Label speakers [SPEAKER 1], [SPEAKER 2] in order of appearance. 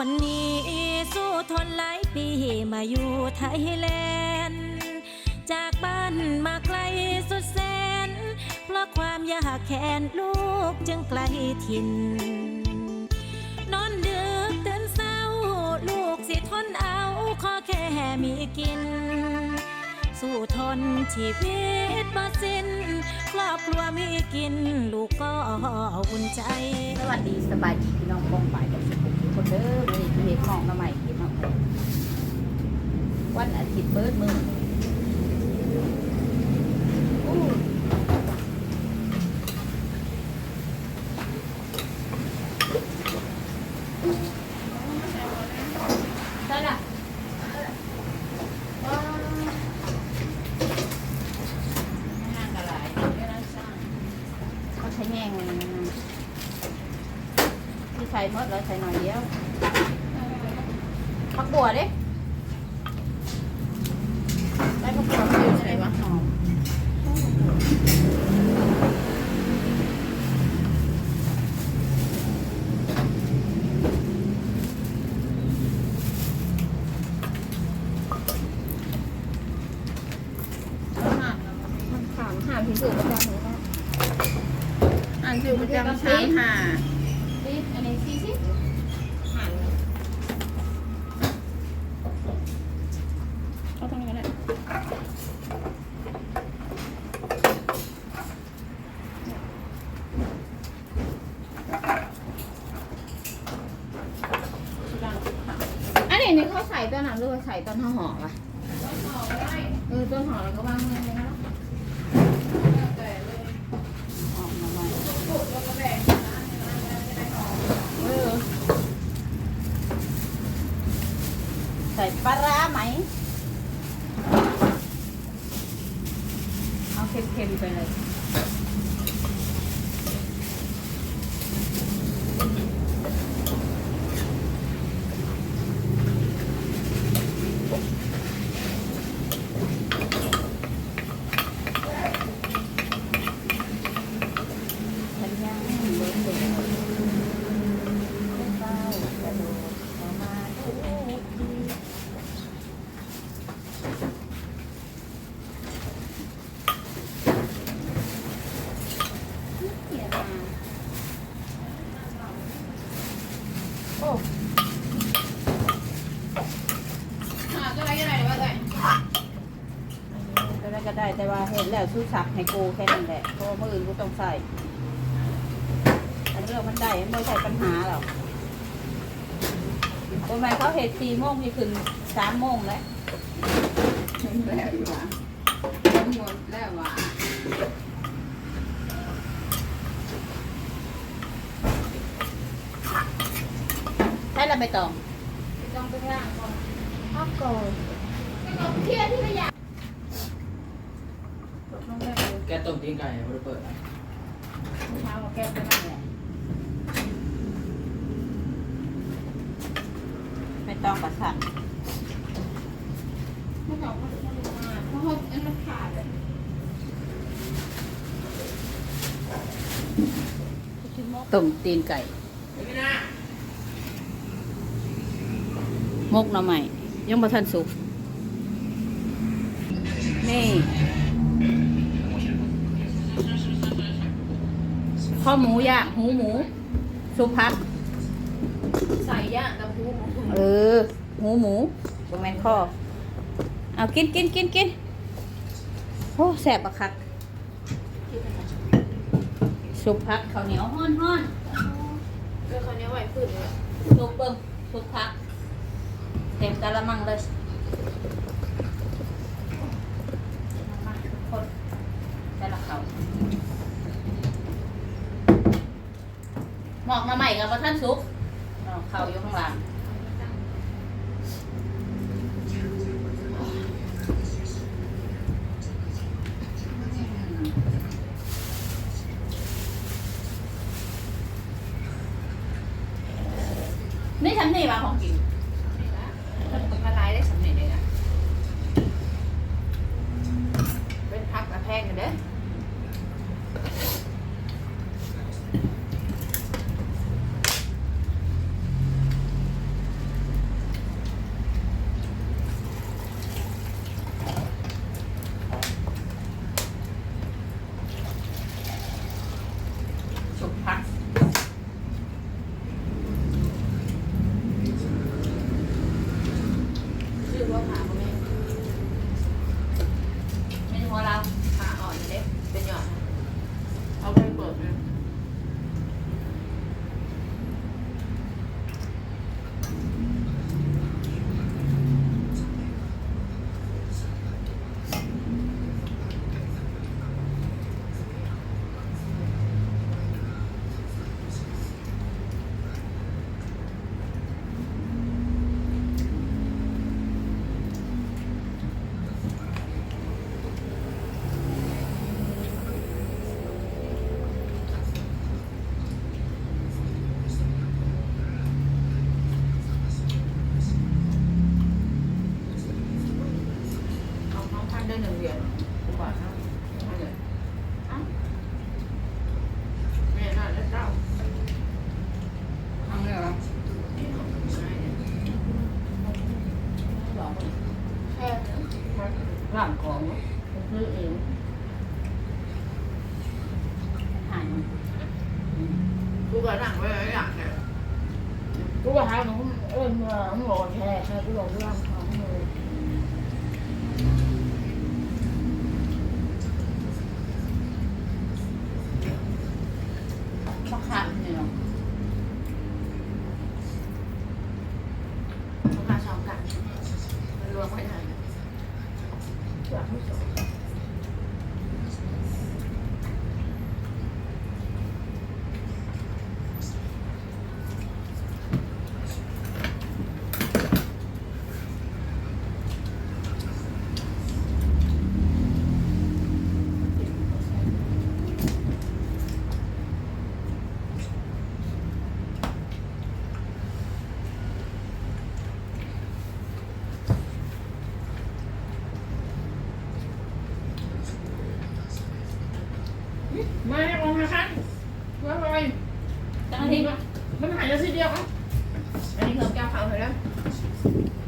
[SPEAKER 1] คนนี้สู้ทนหลายปีมาอยู่ไทยแลนด์จากบ้านมาไกลสุดแสน เพราะความยากแค้นลูกจึงไกลถิ่น สู้ทนชีวิตมาสิ้นครอบครัวมีกิน ลูกก็อุ่นใจ
[SPEAKER 2] สวัสดีสบายดีพี่น้องกองฝ่ายกับสุขุมทุกคนเด้อวันนี้เห็ดของมาใหม่พี่น้องวันอาทิตย์เบิดมือได้ละว้าวห้างกระไรเดี๋ยวนะสร้าง เขาใช้แง่งเลยนะ ที่ใช้หมดแล้วใช้หน่อยเดียวผักบัวดิได้ผักบัวมาอยู่ใช่ไหมหอมขามขามที่สุดประจำเลยนะ
[SPEAKER 3] อ่าน ชื่อประจำชั้นค่ะ
[SPEAKER 2] ซีอันนี้ซีซิหันเอาตรงนี้ก็ได้อันนี้นี่เขาใส่ตอนนั้นหรือว่าใส่ตอนห่อห่อปะเออต้นห่อแล้วก็วางเงินเลยนะออกมาใหม่ เออใส่ปลาร้าไหม เอาเค็มๆไปเลย ฉันยังเดินเดินเฝ้ากระโดดเข้ามาทุกทีเสียดายโอ้
[SPEAKER 3] หาตัวอะไรกันไหนวะเลย
[SPEAKER 2] ก็ได้ก็ได้แต่ว่าเห็นแล้วสู้สักให้กูแค่นั้นแหละเพราะว่ามื่ออื่นกูต้องใส่อันเรื่องมันได้มันไม่ใช่ปัญหาหรอกทำไมเขาเห็ดสี่โมงนี่ขึ้นสามโมงแล้ว
[SPEAKER 3] แล้วอยู่อะหมดแล้วว่ะ
[SPEAKER 2] ใช่เราไปตอง
[SPEAKER 3] ต้องไปล่างก่อน
[SPEAKER 2] พักก่อน
[SPEAKER 3] เที่ยที่ระยะตกลงได้เลย
[SPEAKER 4] แกต้มตีนไก่ไม่ได้เปิดนะ
[SPEAKER 2] เช้ามาแก้ไปนั่นแหละไปตองประสัน
[SPEAKER 3] ไม่ต้องมาถึงมาเพราะว่าอันมันขาดเลย
[SPEAKER 2] ต้มตีนไก่
[SPEAKER 3] ไม่น่าม
[SPEAKER 2] กหน่อใหม่ยังบ่ทันสุกนี่ ข้อหมูย่างหูหมู สุกพัก
[SPEAKER 3] ใส่ย่างกับพู
[SPEAKER 2] เออ หูหมูบะแมนข้อเอากินกินกินกินโอ้แสบปะคักสุกพักข้าวเหนียวห้อนห้อน
[SPEAKER 3] เออคนนี้ไหวฝืนเลย
[SPEAKER 2] สุกเบิ่งสุกพัก เต็มกะละมังเลยมาคนแต่ละเขาหมอ กมาใหม่กับท่านสุกเข้าอยู่ข้างหลังนี่ฉันนี่มาของกิน
[SPEAKER 3] ตัวนั่งไว้อย่างเนี่ยกูว่าหาหนูเออหนมาหมอแค่ใครกูบอ
[SPEAKER 2] กเรื่
[SPEAKER 3] อง มาให้ลงนะคะว่าไป
[SPEAKER 2] จัง
[SPEAKER 3] อัน
[SPEAKER 2] ที
[SPEAKER 3] นี้มันหายแล้วทีเดียวอะอันนี้เพิ่มแก้วขาวไปแล้วโอ้ย